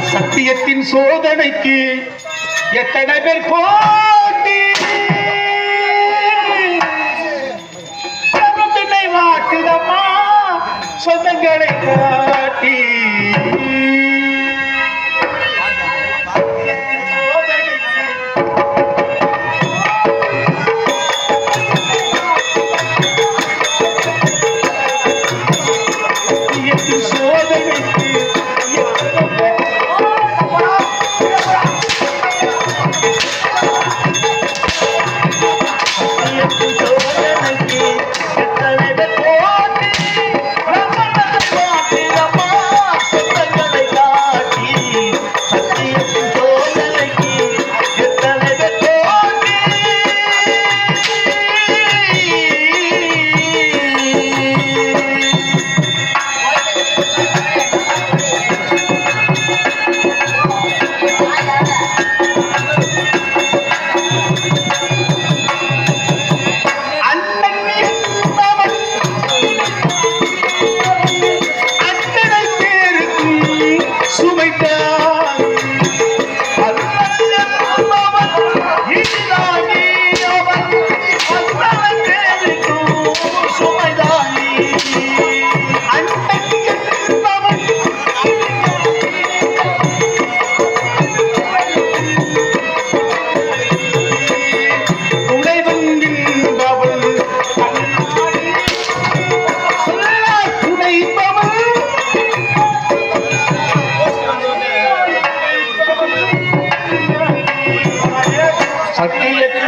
சத்தியத்தின் சோதனைக்கு எத்தனை பேர் போட்டி? வாட்டுதம்மா சொந்தங்களை காட்டி. I see Hakikat